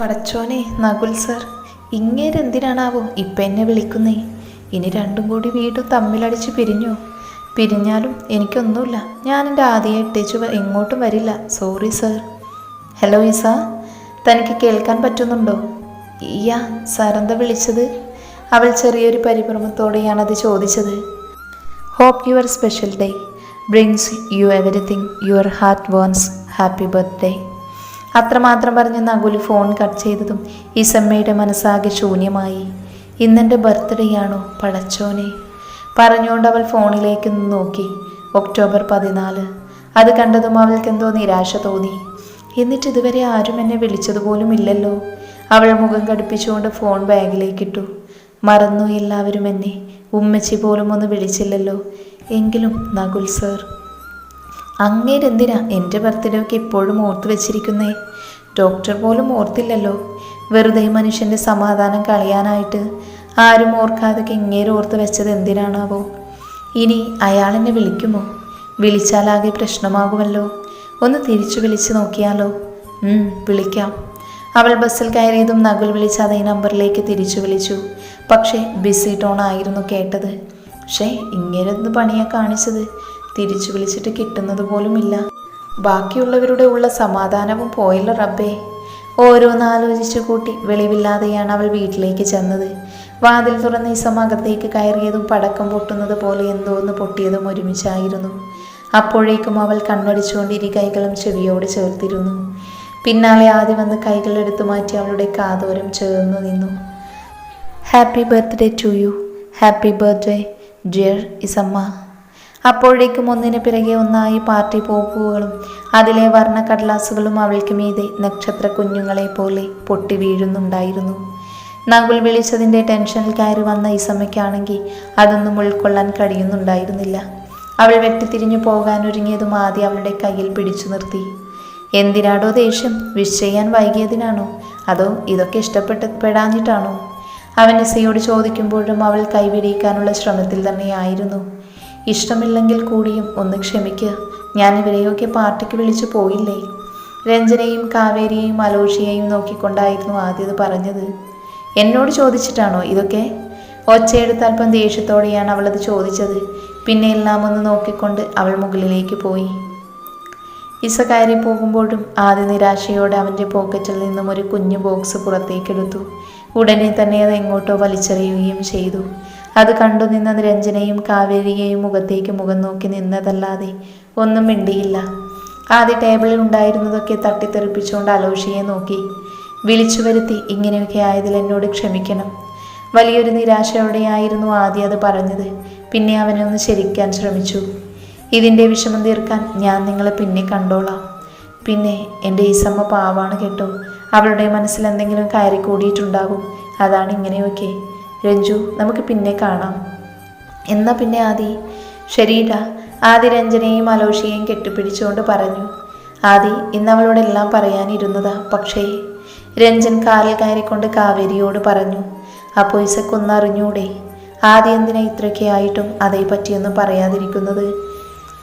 പടച്ചോനെ നകുൽ സർ ഇങ്ങേരെന്തിനാണാവോ ഇപ്പം എന്നെ വിളിക്കുന്നേ? ഇനി രണ്ടും കൂടി വീണ്ടും തമ്മിലടിച്ച് പിരിഞ്ഞു? പിരിഞ്ഞാലും എനിക്കൊന്നുമില്ല. ഞാൻ എന്റെ ആദ്യം ഇട്ടേച്ചു എങ്ങോട്ടും വരില്ല. Sorry sir hello Isa. തനിക്ക് കേൾക്കാൻ പറ്റുന്നുണ്ടോ? ഇയ്യാ സാറെന്താ വിളിച്ചത്? അവൾ ചെറിയൊരു പരിഭ്രമത്തോടെയാണ് അത് ചോദിച്ചത്. Hope your special day brings you everything your heart wants happy birthday അത്രമാത്രം പറഞ്ഞ് നകുൽ ഫോൺ കട്ട് ചെയ്തതും ഇസമ്മയുടെ മനസ്സാകെ ശൂന്യമായി. ഇന്നെന്റെ ബർത്ത്ഡേ ആണോ പടച്ചോനെ? പറഞ്ഞുകൊണ്ട് അവൾ ഫോണിലേക്ക് നോക്കി. ഒക്ടോബർ പതിനാല്. അത് കണ്ടതും അവൾക്കെന്തോ നിരാശ തോന്നി. എന്നിട്ട് ഇതുവരെ ആരും എന്നെ വിളിച്ചതുപോലും ഇല്ലല്ലോ? അവൾ മുഖം കടുപ്പിച്ചുകൊണ്ട് ഫോൺ ബാഗിലേക്കിട്ടു മറന്നു എല്ലാവരും എന്നെ. ഉമ്മച്ചി പോലും ഒന്ന് വിളിച്ചില്ലല്ലോ. എങ്കിലും നകുൽ സർ അങ്ങേരെന്തിനാ എന്റെ ബർത്ത്ഡേ ഒക്കെ ഇപ്പോഴും ഓർത്ത് വെച്ചിരിക്കുന്നേ? ഡോക്ടർ പോലും ഓർത്തില്ലല്ലോ. വെറുതെ മനുഷ്യന്റെ സമാധാനം കളയാനായിട്ട് ആരും ഓർക്കാതെ ഇങ്ങേര് ഓർത്ത് വെച്ചത് എന്തിനാണാവോ? ഇനി അയാൾ എന്നെ വിളിക്കുമോ? വിളിച്ചാലാകെ പ്രശ്നമാകുമല്ലോ. ഒന്ന് തിരിച്ചു വിളിച്ചു നോക്കിയാലോ? വിളിക്കാം. അവൾ ബസ്സിൽ കയറിയതും നകുൽ വിളിച്ച് അതേ നമ്പറിലേക്ക് തിരിച്ചു വിളിച്ചു. പക്ഷേ ബിസി ടോണായിരുന്നു കേട്ടത്. പക്ഷേ ഇങ്ങനെയൊന്ന് പണിയാ കാണിച്ചത്. തിരിച്ചു വിളിച്ചിട്ട് കിട്ടുന്നത് പോലുമില്ല. ബാക്കിയുള്ളവരുടെ ഉള്ള സമാധാനവും പോയല്ലോ റബ്ബേ. ഓരോന്നാലോചിച്ചു കൂട്ടി വെളിവില്ലാതെയാണ് അവൾ വീട്ടിലേക്ക് ചെന്നത്. വാതിൽ തുറന്ന് ഈ സമാഗത്തേക്ക് കയറിയതും പടക്കം പൊട്ടുന്നത് പോലെ എന്തോ ഒന്ന് പൊട്ടിയതും ഒരുമിച്ചായിരുന്നു. അപ്പോഴേക്കും അവൾ കണ്ണടിച്ചുകൊണ്ട് ഇരു കൈകളും ചെവിയോട് ചേർത്തിരുന്നു. പിന്നാലെ ആദ്യം വന്ന് കൈകളെടുത്തു മാറ്റി അവളുടെ കാതോരം ചേർന്നു നിന്നു. Happy birthday to you happy birthday dear Isamma അപ്പോഴേക്കും ഒന്നിന് പിറകെ ഒന്നായി പാർട്ടി പോക്കുകളും അതിലെ വർണക്കടലാസുകളും അവൾക്ക് മീതെ നക്ഷത്ര കുഞ്ഞുങ്ങളെ പോലെ പൊട്ടി വീഴുന്നുണ്ടായിരുന്നു. നകുൽ വിളിച്ചതിന്റെ ടെൻഷനിൽ കയറി വന്ന ഇസമ്മയ്ക്കാണെങ്കിൽ അതൊന്നും ഉൾക്കൊള്ളാൻ കഴിയുന്നുണ്ടായിരുന്നില്ല. അവൾ വെട്ടിത്തിരിഞ്ഞു പോകാൻ ഒരുങ്ങിയതും ആദ്യം അവളുടെ കയ്യിൽ പിടിച്ചു നിർത്തി. എന്തിനാടോ ദേഷ്യം? വിഷ് ചെയ്യാൻ വൈകിയതിനാണോ? അതോ ഇതൊക്കെ ഇഷ്ടപ്പെട്ട് പെടാഞ്ഞിട്ടാണോ അവൻ ഇസയോട് ചോദിക്കുമ്പോഴും അവൾ കൈവിടിയിക്കാനുള്ള ശ്രമത്തിൽ തന്നെയായിരുന്നു. ഇഷ്ടമില്ലെങ്കിൽ കൂടിയും ഒന്ന് ക്ഷമിക്കുക ഞാൻ ഇവരെയൊക്കെ പാർട്ടിക്ക് വിളിച്ചു പോയില്ലേ? രഞ്ജനയും കാവേരിയെയും അലോഷിയെയും നോക്കിക്കൊണ്ടായിരുന്നു ആദ്യത് പറഞ്ഞത്. എന്നോട് ചോദിച്ചിട്ടാണോ ഇതൊക്കെ? ഒച്ചയെടുത്തൽപ്പം ദേഷ്യത്തോടെയാണ് അവളത് ചോദിച്ചത്. പിന്നെ എല്ലാം ഒന്ന് നോക്കിക്കൊണ്ട് അവൾ മുകളിലേക്ക് പോയി. ഇസ കയറി പോകുമ്പോഴും ആദ്യ നിരാശയോടെ അവന്റെ പോക്കറ്റിൽ നിന്നും ഒരു കുഞ്ഞു ബോക്സ് പുറത്തേക്കെടുത്തു. ഉടനെ തന്നെ അത് എങ്ങോട്ടോ വലിച്ചെറിയുകയും ചെയ്തു. അത് കണ്ടു നിന്ന രഞ്ജനയും കാവേരിയെയും മുഖത്തേക്ക് മുഖം നോക്കി നിന്നതല്ലാതെ ഒന്നും മിണ്ടിയില്ല. ആദ്യ ടേബിളിൽ ഉണ്ടായിരുന്നതൊക്കെ തട്ടിത്തെറിപ്പിച്ചുകൊണ്ട് അലോഷിയെ നോക്കി. വിളിച്ചു വരുത്തി ഇങ്ങനെയൊക്കെ ആയതിൽ എന്നോട് ക്ഷമിക്കണം. വലിയൊരു നിരാശയോടെയായിരുന്നു ആദ്യം അത് പറഞ്ഞത്. പിന്നെ അവനെ ഒന്ന് ശരിക്കാൻ ശ്രമിച്ചു. ഇതിന്റെ വിഷമം തീർക്കാൻ ഞാൻ നിങ്ങളെ പിന്നെ കണ്ടോളാം. പിന്നെ എന്റെ ഈസമ്മ പാവാണ് കേട്ടോ. അവളുടെ മനസ്സിൽ എന്തെങ്കിലും കയറി കൂടിയിട്ടുണ്ടാകും അതാണ് ഇങ്ങനെയൊക്കെ. രഞ്ജു നമുക്ക് പിന്നെ കാണാം. എന്നാ പിന്നെ ആദി? ശരീര ആദി രഞ്ജനയും അലോഷിയെയും കെട്ടിപ്പിടിച്ചുകൊണ്ട് പറഞ്ഞു. ആദി ഇന്ന് അവളോട് എല്ലാം പറയാനിരുന്നതാ പക്ഷേ രഞ്ജൻ കാലിൽ കയറിക്കൊണ്ട് കാവേരിയോട് പറഞ്ഞു ആ പൊയ്സക്കൊന്നറിഞ്ഞൂടെ ആദി എന്തിനാ ഇത്രയൊക്കെ ആയിട്ടും അതേപ്പറ്റിയൊന്നും പറയാതിരിക്കുന്നത്?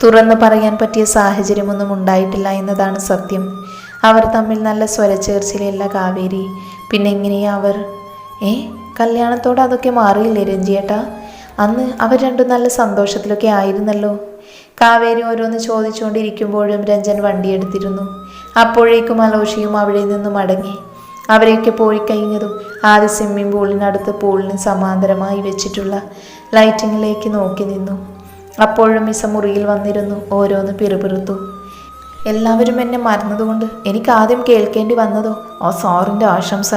തുറന്നു പറയാൻ പറ്റിയ സാഹചര്യമൊന്നും ഉണ്ടായിട്ടില്ല എന്നതാണ് സത്യം. അവർ തമ്മിൽ നല്ല സ്വരച്ചേർച്ചയിലല്ല കാവേരി. പിന്നെ എങ്ങനെയാ അവർ? ഏ? കല്യാണത്തോടെ അതൊക്കെ മാറിയില്ലേ രഞ്ജിയേട്ടാ? അന്ന് അവർ രണ്ടും നല്ല സന്തോഷത്തിലൊക്കെ ആയിരുന്നല്ലോ. കാവേരി ഓരോന്ന് ചോദിച്ചുകൊണ്ടിരിക്കുമ്പോഴും രഞ്ജൻ വണ്ടിയെടുത്തിരുന്നു അപ്പോഴേക്കും അലോഷിയും അവിടെ നിന്ന് മടങ്ങി. അവരെയൊക്കെ പോയി കഴിഞ്ഞതും ആദ്യ സ്വിമ്മിംഗ് പൂളിനടുത്ത് പൂളിന് സമാന്തരമായി വെച്ചിട്ടുള്ള ലൈറ്റിങ്ങിലേക്ക് നോക്കി നിന്നു. അപ്പോഴും മിസ മുറിയിൽ വന്നിരുന്നു ഓരോന്ന് പിറുപിറുത്തു. എല്ലാവരും എന്നെ മറന്നതുകൊണ്ട് എനിക്ക് ആദ്യം കേൾക്കേണ്ടി വന്നതോ? ആ സാറിന്റെ ആശംസ.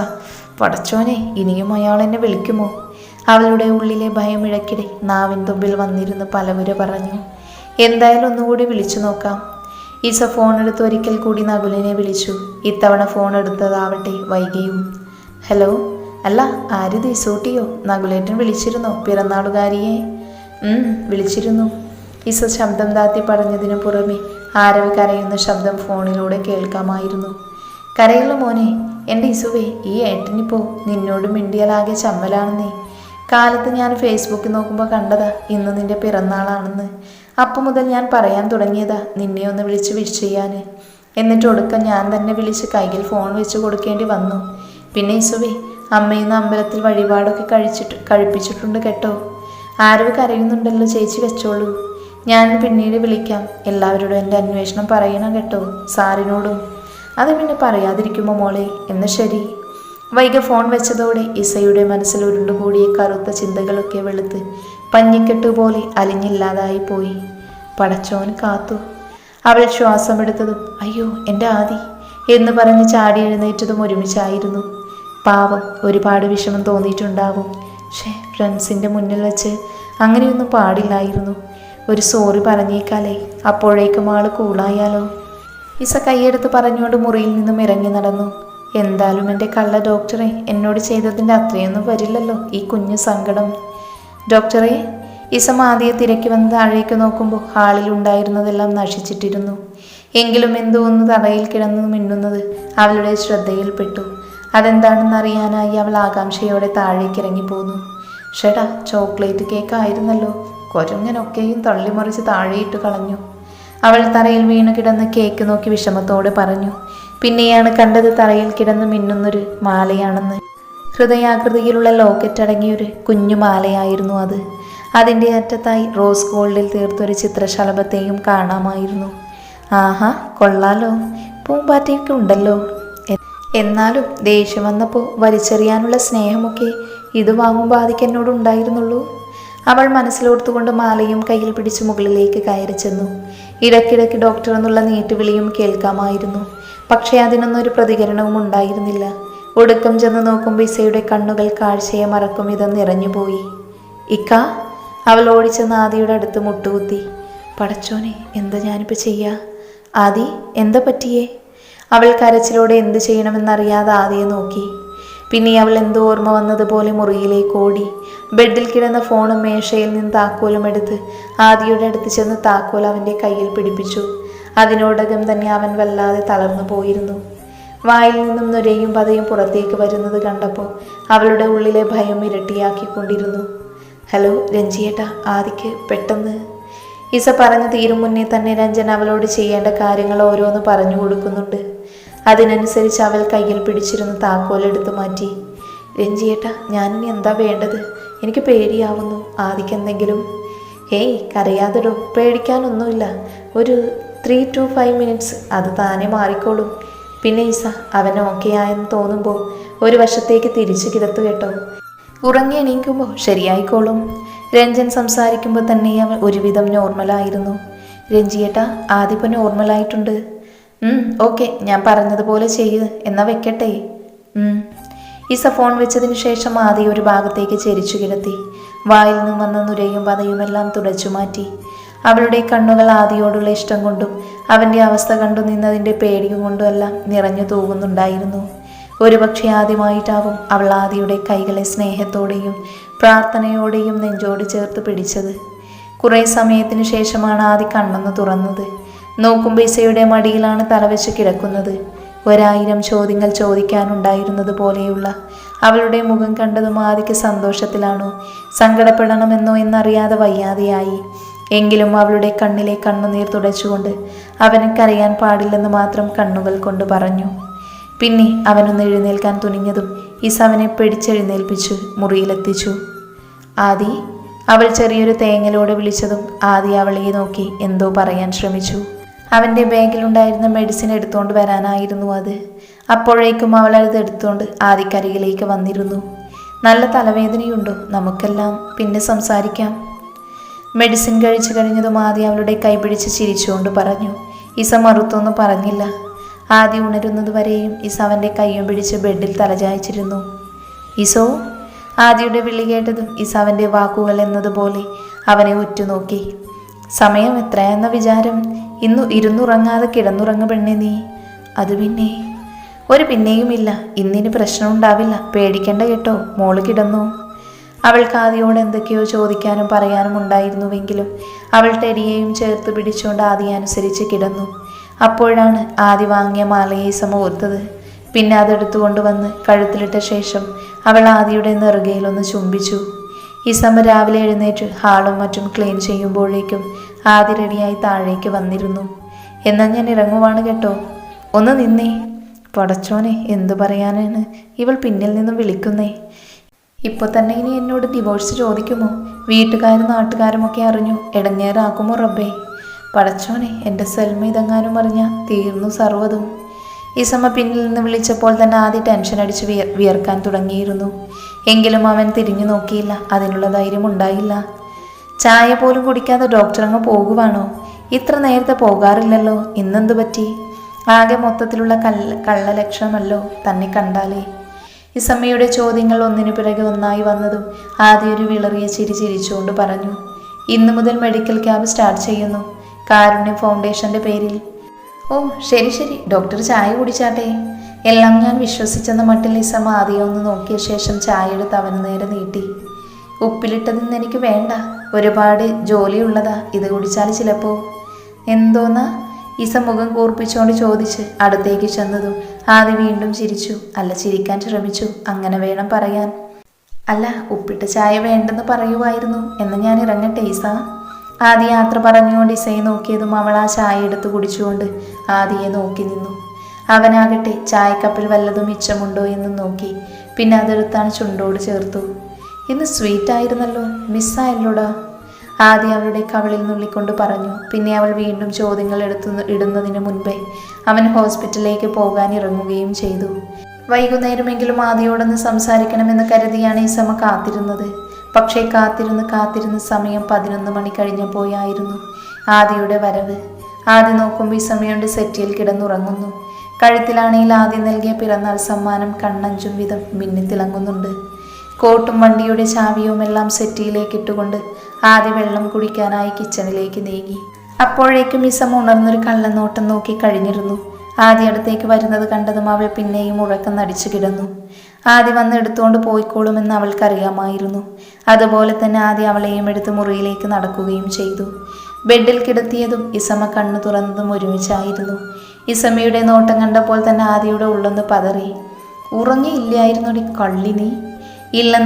പടച്ചോനെ ഇനിയും അയാൾ എന്നെ വിളിക്കുമോ? അവളുടെ ഉള്ളിലെ ഭയം ഇഴക്കിടെ നാവിൻ തുമ്പിൽ വന്നിരുന്ന് പലവര് പറഞ്ഞു എന്തായാലും ഒന്നുകൂടി വിളിച്ചു നോക്കാം. ഈസ ഫോൺ എടുത്ത് ഒരിക്കൽ കൂടി നകുലിനെ വിളിച്ചു ഇത്തവണ ഫോൺ എടുത്തതാവട്ടെ വൈകിയും. ഹലോ അല്ല ആരിത്? ഇസൂട്ടിയോ നകുലേട്ടൻ വിളിച്ചിരുന്നോ? പിറന്നാളുകാരിയെ? വിളിച്ചിരുന്നു. ഇസ ശബ്ദം താത്തി പറഞ്ഞതിനു പുറമെ ആരവ് കരയുന്ന ശബ്ദം ഫോണിലൂടെ കേൾക്കാമായിരുന്നു. കരയുള്ള മോനെ എന്റെ ഇസുവേ ഈ ഏട്ടനിപ്പോ നിന്നോട് മിണ്ടിയാലാകെ ചമ്മലാണെന്നേ. കാലത്ത് ഞാൻ ഫേസ്ബുക്കിൽ നോക്കുമ്പോൾ കണ്ടതാ ഇന്ന് നിന്റെ പിറന്നാളാണെന്ന്. അപ്പം മുതൽ ഞാൻ പറയാൻ തുടങ്ങിയതാ നിന്നെ ഒന്ന് വിളിച്ച് വിഷ് ചെയ്യാൻ എന്നിട്ട് ഒടുക്കം ഞാൻ തന്നെ വിളിച്ച് കയ്യിൽ ഫോൺ വെച്ച് കൊടുക്കേണ്ടി വന്നു. പിന്നെ ഇസുവേ അമ്മയിന്ന് അമ്പലത്തിൽ വഴിപാടൊക്കെ കഴിച്ചിട്ട് കഴിപ്പിച്ചിട്ടുണ്ട് കേട്ടോ. ആരവ് കരയുന്നുണ്ടല്ലോ ചേച്ചി വെച്ചോളൂ. ഞാൻ പിന്നീട് വിളിക്കാം. എല്ലാവരോടും എന്റെ അന്വേഷണം പറയണം കേട്ടോ സാറിനോടും. അത് പിന്നെ പറയാതിരിക്കുമോ മോളെ? എന്ന് ശരി. വൈകി ഫോൺ വെച്ചതോടെ ഇസയുടെ മനസ്സിൽ ഉരുണ്ടുകൂടിയ കറുത്ത ചിന്തകളൊക്കെ വെളുത്ത് പഞ്ഞിക്കെട്ട് പോലെ അലിഞ്ഞില്ലാതായി പോയി. പടച്ചോൻ കാത്തു. അവൾ ശ്വാസമെടുത്തതും അയ്യോ എന്റെ ആദി എന്ന് പറഞ്ഞ് ചാടി എഴുന്നേറ്റതും ഒരുമിച്ചായിരുന്നു. പാവം ഒരുപാട് വിഷമം തോന്നിയിട്ടുണ്ടാവും. പക്ഷേ ഫ്രണ്ട്സിന്റെ മുന്നിൽ വെച്ച് അങ്ങനെയൊന്നും പാടില്ലായിരുന്നു. ഒരു സോറി പറഞ്ഞേക്കാലേ അപ്പോഴേക്കും ആൾ കൂളായാലോ? ഇസ കൈയെടുത്ത് പറഞ്ഞുകൊണ്ട് മുറിയിൽ നിന്നും ഇറങ്ങി നടന്നു. എന്തായാലും എന്റെ കള്ള ഡോക്ടറെ എന്നോട് ചെയ്തതിന്റെ അത്രയൊന്നും വരില്ലല്ലോ ഈ കുഞ്ഞു സങ്കടം. ഡോക്ടറെ ഇസ മാതിയെ തിരക്കി വന്ന് താഴേക്ക് നോക്കുമ്പോൾ ഹാളിൽ ഉണ്ടായിരുന്നതെല്ലാം നശിച്ചിട്ടിരുന്നു. എങ്കിലും എന്തോ ഒന്ന് തറയിൽ കിടന്നു മിന്നുന്നത് അവളുടെ ശ്രദ്ധയിൽപ്പെട്ടു. അതെന്താണെന്ന് അറിയാനായി അവൾ ആകാംക്ഷയോടെ താഴേക്ക് ഇറങ്ങി പോന്നു ഷെടാ ചോക്ലേറ്റ് കേക്ക് ആയിരുന്നല്ലോ കൊരങ്ങനൊക്കെയും തള്ളിമറിച്ച് താഴെയിട്ട് കളഞ്ഞു. അവൾ തറയിൽ വീണ് കിടന്ന് കേക്ക് നോക്കി വിഷമത്തോടെ പറഞ്ഞു പിന്നെയാണ് കണ്ടത് തറയിൽ കിടന്ന് മിന്നുന്നൊരു മാലയാണെന്ന്. ഹൃദയാകൃതിയിലുള്ള ലോക്കറ്റ് അടങ്ങിയൊരു കുഞ്ഞു മാലയായിരുന്നു അത്. അതിന്റെ അറ്റത്തായി റോസ് ഗോൾഡിൽ തീർത്തൊരു ചിത്രശലഭത്തെയും കാണാമായിരുന്നു. ആഹാ കൊള്ളാലോ. പൂമ്പാറ്റയൊക്കെ ഉണ്ടല്ലോ. എന്നാലും ദേഷ്യം വന്നപ്പോൾ വലിച്ചെറിയാനുള്ള സ്നേഹമൊക്കെ ഇത് വാങ്ങുമ്പോൾ ഉണ്ടായിരുന്നുള്ളൂ അവൾ മനസ്സിലോർത്തുകൊണ്ട് മാലയും കയ്യിൽ പിടിച്ച് മുകളിലേക്ക് കയറി ചെന്നു. ഇടയ്ക്കിടയ്ക്ക് ഡോക്ടർ എന്നുള്ള നീട്ടുവിളിയും കേൾക്കാമായിരുന്നു. പക്ഷേ അതിനൊന്നും ഒരു പ്രതികരണവും ഉണ്ടായിരുന്നില്ല. ഒടുക്കം ചെന്ന് നോക്കുമ്പോൾ ഇസയുടെ കണ്ണുകൾ കാഴ്ചയെ മറക്കും വിധം നിറഞ്ഞുപോയി ഇക്ക അവൾ ഓടിച്ചെന്ന് ആദിയുടെ അടുത്ത് മുട്ടുകുത്തി. പടച്ചോനെ എന്താ ഞാനിപ്പോൾ ചെയ്യാ? ആദി എന്താ പറ്റിയേ? അവൾ കരച്ചിലോടെ എന്ത് ചെയ്യണമെന്നറിയാതെ ആദിയെ നോക്കി. പിന്നെ അവൾ എന്തോ ഓർമ്മ വന്നതുപോലെ മുറിയിലേക്ക് ഓടി. ബെഡിൽ കിടന്ന ഫോണും മേശയിൽ നിന്ന് താക്കോലും എടുത്ത് ആദിയുടെ അടുത്ത് ചെന്ന് താക്കോൽ അവന്റെ കയ്യിൽ പിടിപ്പിച്ചു. അതിനോടകം തന്നെ അവൻ വല്ലാതെ തളർന്നു പോയിരുന്നു. വായിൽ നിന്നും നുരയും പതയും പുറത്തേക്ക് വരുന്നത് കണ്ടപ്പോൾ അവളുടെ ഉള്ളിലെ ഭയം ഇരട്ടിയാക്കിക്കൊണ്ടിരുന്നു. ഹലോ രഞ്ജിയേട്ട ആദിക്ക് പെട്ടെന്ന്. ഇസ പറഞ്ഞു തീരും മുന്നേ തന്നെ രഞ്ജൻ അവളോട് ചെയ്യേണ്ട കാര്യങ്ങൾ ഓരോന്ന് പറഞ്ഞു കൊടുക്കുന്നുണ്ട്. അതിനനുസരിച്ച് അവൾ കയ്യിൽ പിടിച്ചിരുന്ന് താക്കോലെടുത്ത് മാറ്റി. രഞ്ജിയേട്ട ഇനി എന്താ വേണ്ടത്? എനിക്ക് പേടിയാവുന്നു. ആദിക്കെന്തെങ്കിലും? ഹേയ് കരയാതെടോ. പേടിക്കാനൊന്നുമില്ല. ഒരു ത്രീ ടു ഫൈവ് മിനിറ്റ്സ് അത് താനെ മാറിക്കോളും. പിന്നെ ഈസ അവൻ ഓക്കെ ആയെന്ന് തോന്നുമ്പോൾ ഒരു വശത്തേക്ക് തിരിച്ചു കിടത്തു കേട്ടോ. ഉറങ്ങി എണീക്കുമ്പോൾ ശരിയായിക്കോളും. രഞ്ജൻ സംസാരിക്കുമ്പോൾ തന്നെ അവൻ ഒരുവിധം നോർമലായിരുന്നു രഞ്ജിയേട്ട ആദ്യപ്പം നോർമലായിട്ടുണ്ട് ഓക്കെ ഞാൻ പറഞ്ഞതുപോലെ ചെയ്യ്. എന്നാ വെക്കട്ടെ. ഇസ ഫോൺ വെച്ചതിന് ശേഷം ആദ്യ ഒരു ഭാഗത്തേക്ക് ചെരിച്ചു കിടത്തി. വായിൽ നിന്നും വന്ന നുരയും പതയുമെല്ലാം തുടച്ചു മാറ്റി. അവളുടെ കണ്ണുകൾ ആദിയോടുള്ള ഇഷ്ടം കൊണ്ടും അവന്റെ അവസ്ഥ കണ്ടു നിന്നതിന്റെ പേടിയും കൊണ്ടുമെല്ലാം നിറഞ്ഞു തൂകുന്നുണ്ടായിരുന്നു ഒരുപക്ഷെ ആദ്യമായിട്ടാവും അവൾ ആദിയുടെ കൈകളെ സ്നേഹത്തോടെയും പ്രാർത്ഥനയോടെയും നെഞ്ചോട് ചേർത്ത് പിടിച്ചത്. കുറേ സമയത്തിന് ശേഷമാണ് ആദി കണ്ണൊന്ന് തുറന്നത്. നോക്കുമ്പോൾ ഇസയുടെ മടിയിലാണ് തലവെച്ച് കിടക്കുന്നത്. ഒരായിരം ചോദ്യങ്ങൾ ചോദിക്കാനുണ്ടായിരുന്നത് പോലെയുള്ള അവളുടെ മുഖം കണ്ടതും ആദിക്ക് സന്തോഷത്തിലാണോ? സങ്കടപ്പെടണമെന്നോ എന്നറിയാതെ വയ്യാതെയായി. എങ്കിലും അവളുടെ കണ്ണിലെ കണ്ണുനീർ തുടച്ചുകൊണ്ട് അവന് കരയാൻ പാടില്ലെന്ന് മാത്രം കണ്ണുകൾ കൊണ്ട് പറഞ്ഞു. പിന്നെ അവനൊന്ന് എഴുന്നേൽക്കാൻ തുനിഞ്ഞതും ഇസവനെ പിടിച്ചെഴുന്നേൽപ്പിച്ചു മുറിയിലെത്തിച്ചു. ആദി അവൾ ചെറിയൊരു തേങ്ങലോടെ വിളിച്ചതും ആദി അവളെ നോക്കി എന്തോ പറയാൻ ശ്രമിച്ചു. അവന്റെ ബാഗിലുണ്ടായിരുന്ന മെഡിസിൻ എടുത്തുകൊണ്ട് വരാനായിരുന്നു അത്. അപ്പോഴേക്കും അവൾ അത് എടുത്തുകൊണ്ട് ആദിക്കരികിലേക്ക് വന്നിരുന്നു. നല്ല തലവേദനയുണ്ടോ? നമുക്കെല്ലാം പിന്നെ സംസാരിക്കാം. മെഡിസിൻ കഴിച്ചു കഴിഞ്ഞതും ആദ്യം അവളുടെ കൈപിടിച്ച് ചിരിച്ചുകൊണ്ട് പറഞ്ഞു ഇസ മറുത്തൊന്നും പറഞ്ഞില്ല. ആദ്യം ഉണരുന്നത് വരെയും ഇസ അവന്റെ കൈയും പിടിച്ച് ബെഡിൽ തലചായ്ച്ചിരുന്നു. ഇസോ ആദിയുടെ വിളി കേട്ടതും ഇസ അവന്റെ വാക്കുകൾ എന്നതുപോലെ അവനെ ഉറ്റുനോക്കി. സമയം എത്രയെന്ന വിചാരം? ഇന്നു ഇരുന്നുറങ്ങാതെ കിടന്നുറങ്ങ പെണ്ണെ നീ. അത് പിന്നെ. ഒരു പിന്നെയുമില്ല. ഇന്നിന് പ്രശ്നം ഉണ്ടാവില്ല പേടിക്കണ്ട കേട്ടോ. മോൾ കിടന്നു. അവൾക്ക് ആദിയോട് എന്തൊക്കെയോ ചോദിക്കാനും പറയാനും ഉണ്ടായിരുന്നുവെങ്കിലും അവൾ ടെടിയെയും ചേർത്ത് പിടിച്ചുകൊണ്ട് ആദി അനുസരിച്ച് കിടന്നു. അപ്പോഴാണ് ആദി വാങ്ങിയ മാലയെ സമോർത്തത് പിന്നെ അതെടുത്തു വന്ന് കഴുത്തിലിട്ട ശേഷം അവൾ ആദിയുടെ നെറുകയിലൊന്ന് ചുംബിച്ചു. ഈ സമ രാവിലെ എഴുന്നേറ്റ് ഹാളും മറ്റും ക്ലീൻ ചെയ്യുമ്പോഴേക്കും ആദ്യ റെഡിയായി താഴേക്ക് വന്നിരുന്നു. എന്നാൽ ഞാൻ ഇറങ്ങുവാണ് കേട്ടോ. ഒന്ന് നിന്നേ. പടച്ചോനെ എന്തു പറയാനാണ്? ഇവൾ പിന്നിൽ നിന്നും വിളിക്കുന്നേ. ഇപ്പോൾ തന്നെ ഇനി എന്നോട് ഡിവോഴ്സ് ചോദിക്കുമോ? വീട്ടുകാരും നാട്ടുകാരും ഒക്കെ അറിഞ്ഞു ഇടങ്ങേറാക്കുമോ റബ്ബേ? പടച്ചോനെ എന്റെ സെൽമ ഇതെങ്ങാനും അറിഞ്ഞ തീർന്നു സർവതും. ഇസമ്മ പിന്നിൽ നിന്ന് വിളിച്ചപ്പോൾ തന്നെ ആദ്യം ടെൻഷൻ അടിച്ച് വിയർ വിയർക്കാൻ തുടങ്ങിയിരുന്നു. എങ്കിലും അവൻ തിരിഞ്ഞു നോക്കിയില്ല. അതിനുള്ള ധൈര്യം ഉണ്ടായില്ല. ചായ പോലും കുടിക്കാതെ ഡോക്ടർ അങ്ങ് പോകുവാണോ? ഇത്ര നേരത്തെ പോകാറില്ലല്ലോ. ഇന്നെന്ത് പറ്റി? ആകെ മൊത്തത്തിലുള്ള കള്ള കള്ളലക്ഷണമല്ലോ തന്നെ കണ്ടാലേ. ഇസമ്മയുടെ ചോദ്യങ്ങൾ ഒന്നിനു പിറകെ ഒന്നായി വന്നതും ആദ്യം ഒരു വിളറിയ ചിരി ചിരിച്ചുകൊണ്ട് പറഞ്ഞു. ഇന്നു മുതൽ മെഡിക്കൽ ക്യാമ്പ് സ്റ്റാർട്ട് ചെയ്യുന്നു. കാരുണ്യ ഫൗണ്ടേഷന്റെ പേരിൽ ഓ ശരി ശരി. ഡോക്ടർ ചായ കുടിച്ചാട്ടെ. എല്ലാം ഞാൻ വിശ്വസിച്ചെന്ന മട്ടിൽ ലിസ ആദ്യം ഒന്ന് നോക്കിയ ശേഷം ചായ എടുത്ത് അവന് നേരെ നീട്ടി. ഉപ്പിലിട്ടതിന്ന് എനിക്ക് വേണ്ട. ഒരുപാട് ജോലിയുള്ളതാ. ഇത് കുടിച്ചാൽ ചിലപ്പോ. എന്തോന്നാ? ഈസ മുഖം കൂർപ്പിച്ചുകൊണ്ട് ചോദിച്ച് അടുത്തേക്ക് ചെന്നതും ആദ്യ വീണ്ടും ചിരിച്ചു. അല്ല ചിരിക്കാൻ ശ്രമിച്ചു. അങ്ങനെ വേണം പറയാൻ. അല്ല ഉപ്പിട്ട ചായ വേണ്ടെന്ന് പറയുമായിരുന്നു എന്ന് ഞാൻ ഇറങ്ങട്ടെ ഈസ. ആദ്യ യാത്ര പറഞ്ഞുകൊണ്ട് ഇസയെ നോക്കിയതും അവൾ ആ ചായ എടുത്ത് കുടിച്ചുകൊണ്ട് ആദിയെ നോക്കി നിന്നു. അവനാകട്ടെ ചായക്കപ്പിൽ വല്ലതും മിച്ചമുണ്ടോ എന്ന് നോക്കി പിന്നെ അതെടുത്താണ് ചുണ്ടോട് ചേർത്തു. ഇന്ന് സ്വീറ്റ് ആയിരുന്നല്ലോ മിസ്സായല്ലോടാ ആദ്യം അവളുടെ കവിളിൽ നുള്ളിക്കൊണ്ട് പറഞ്ഞു. പിന്നെ അവൾ വീണ്ടും ചോദ്യങ്ങൾ എടുത്തു ഇടുന്നതിന് മുൻപേ അവൻ ഹോസ്പിറ്റലിലേക്ക് പോകാൻ ഇറങ്ങുകയും ചെയ്തു. വൈകുന്നേരമെങ്കിലും ആദ്യയോടൊന്ന് സംസാരിക്കണമെന്ന് കരുതിയാണ് ഈ സമ കാത്തിരുന്നത്. പക്ഷേ കാത്തിരുന്ന് കാത്തിരുന്ന് സമയം പതിനൊന്ന് മണി കഴിഞ്ഞപ്പോയായിരുന്നു ആദിയുടെ വരവ്. ആദ്യം നോക്കുമ്പോൾ ഈ സമയമുണ്ട് സെറ്റിയിൽ കിടന്നുറങ്ങുന്നു. കഴുത്തിലാണെങ്കിൽ ആദ്യം നൽകിയ പിറന്നാൾ സമ്മാനം കണ്ണഞ്ചും വിധം മിന്നിത്തിളങ്ങുന്നുണ്ട്. കോട്ടും വണ്ടിയുടെ ചാവിയും എല്ലാം സെറ്റിയിലേക്ക് ഇട്ടുകൊണ്ട് ആദ്യ വെള്ളം കുടിക്കാനായി കിച്ചണിലേക്ക് നീങ്ങി. അപ്പോഴേക്കും ഇസം ഉണർന്നൊരു കള്ളനോട്ടം നോക്കി കഴിഞ്ഞിരുന്നു. ആദ്യ അടുത്തേക്ക് വരുന്നത് കണ്ടതും അവൾ പിന്നെയും ഉറക്കം നടിച്ചു കിടന്നു. ആദ്യ വന്ന് എടുത്തുകൊണ്ട് പോയിക്കോളുമെന്ന് അവൾക്കറിയാമായിരുന്നു. അതുപോലെ തന്നെ ആദ്യ അവളെയും എടുത്ത് മുറിയിലേക്ക് നടക്കുകയും ചെയ്തു. ബെഡിൽ കിടത്തിയതും ഇസമ കണ്ണു തുറന്നതും ഒരുമിച്ചായിരുന്നു. ഇസമയുടെ നോട്ടം കണ്ടപ്പോൾ തന്നെ ആദിയുടെ ഉള്ളൊന്ന് പതറി. ഉറങ്ങിയില്ലായിരുന്നൊടി കള്ളി നീ?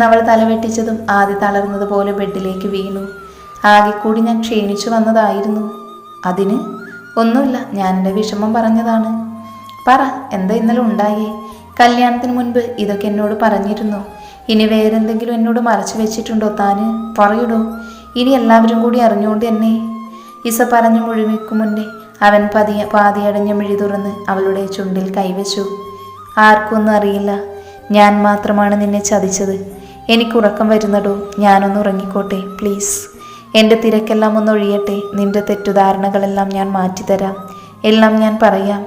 അവൾ തലവെട്ടിച്ചതും ആദി തളർന്നതുപോലെ ബെഡിലേക്ക് വീണു. ആകെ കൂടി ഞാൻ ക്ഷീണിച്ചു വന്നതായിരുന്നു. അതിന്? ഒന്നുമില്ല ഞാൻ എന്റെ വിഷമം പറഞ്ഞതാണ്. പറ എന്താ ഇന്നലെ ഉണ്ടായേ? കല്യാണത്തിന് മുൻപ് ഇതൊക്കെ എന്നോട് പറഞ്ഞിരുന്നു. ഇനി വേറെന്തെങ്കിലും എന്നോട് മറച്ചു വെച്ചിട്ടുണ്ടോ താന്? പറയൂടോ ഇനി എല്ലാവരും കൂടി അറിഞ്ഞുകൊണ്ട് എന്നെ ഇസ പറഞ്ഞു മുഴുമിക്കും മുന്നേ അവൻ പതിയ പാതിയടഞ്ഞ മിഴി തുറന്ന് അവളുടെ ചുണ്ടിൽ കൈവച്ചു. ആർക്കൊന്നും അറിയില്ല. ഞാൻ മാത്രമാണ് നിന്നെ ചതിച്ചത്. എനിക്ക് ഉറക്കം വരുന്നടോ. ഞാനൊന്ന് ഉറങ്ങിക്കോട്ടെ പ്ലീസ്. എന്റെ തിരക്കെല്ലാം ഒന്ന് ഒഴിയട്ടെ. നിന്റെ തെറ്റുധാരണകളെല്ലാം ഞാൻ മാറ്റിത്തരാം. എല്ലാം ഞാൻ പറയാം.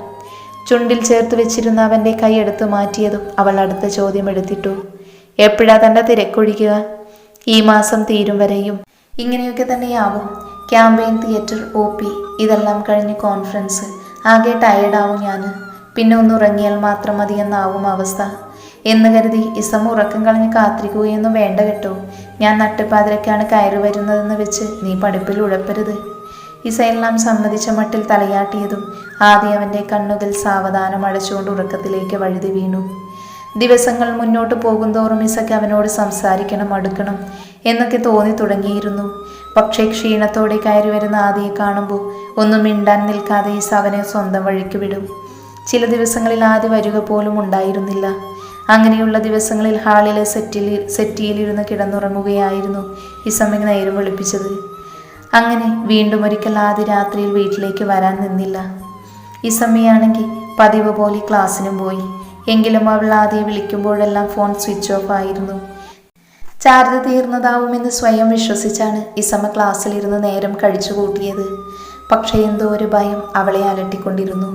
ചുണ്ടിൽ ചേർത്ത് വെച്ചിരുന്ന അവന്റെ കൈ എടുത്തു മാറ്റിയതും അവൾ അടുത്ത ചോദ്യം എടുത്തിട്ടു. എപ്പോഴാ തന്റെ തിരക്കൊഴിക്കുക ഈ മാസം തീരും വരെയും. ഇങ്ങനെയൊക്കെ തന്നെയാവും. ക്യാമ്പയിൻ തിയേറ്റർ ഒ പി ഇതെല്ലാം കഴിഞ്ഞ് കോൺഫറൻസ്. ആകെ ടയേർഡാവും ഞാൻ പിന്നെ ഒന്ന് ഉറങ്ങിയാൽ മാത്രം മതി മതിയെന്നാവും അവസ്ഥ. എന്ന് കരുതി ഇസം ഉറക്കം കളഞ്ഞ് കാത്തിരിക്കുകയൊന്നും വേണ്ട കേട്ടോ. ഞാൻ നട്ടുപാതിരക്കാണ് കയറി വരുന്നതെന്ന് വെച്ച് നീ പഠിപ്പിൽ ഉഴപ്പരുത്. ഇസയെല്ലാം സമ്മതിച്ച മട്ടിൽ തലയാട്ടിയതും ആദ്യം അവന്റെ കണ്ണുകൾ സാവധാനം അടച്ചുകൊണ്ട് ഉറക്കത്തിലേക്ക് വഴുതി വീണു. ദിവസങ്ങൾ മുന്നോട്ട് പോകുന്തോറും ഇസയ്ക്ക് അവനോട് സംസാരിക്കണം അടുക്കണം എന്നൊക്കെ തോന്നി തുടങ്ങിയിരുന്നു. പക്ഷേ ക്ഷീണത്തോടെ കയറി വരുന്ന ആദിയെ കാണുമ്പോൾ ഒന്നും മിണ്ടാൻ നിൽക്കാതെ ഈ സവനെ സ്വന്തം വഴിക്ക് വിടും. ചില ദിവസങ്ങളിൽ ആദ്യ വരിക പോലും ഉണ്ടായിരുന്നില്ല. അങ്ങനെയുള്ള ദിവസങ്ങളിൽ ഹാളിലെ സെറ്റിൽ സെറ്റിയിലിരുന്ന് കിടന്നുറങ്ങുകയായിരുന്നു ഇസമ്മയ്ക്ക് നേരം വെളുപ്പിച്ചത്. അങ്ങനെ വീണ്ടും ഒരിക്കൽ ആദ്യ രാത്രിയിൽ വീട്ടിലേക്ക് വരാൻ നിന്നില്ല. ഇസമ്മയാണെങ്കിൽ പതിവ് പോലെ ക്ലാസ്സിനും പോയി. എങ്കിലും അവൾ ആദ്യം വിളിക്കുമ്പോഴെല്ലാം ഫോൺ സ്വിച്ച് ഓഫ് ആയിരുന്നു. ചാർജ് തീർന്നതാവുമെന്ന് സ്വയം വിശ്വസിച്ചാണ് ഇസമ്മ ക്ലാസ്സിലിരുന്ന് നേരം കഴിച്ചു കൂട്ടിയത് പക്ഷേ എന്തോ ഒരു ഭയം അവളെ അലട്ടിക്കൊണ്ടിരുന്നു.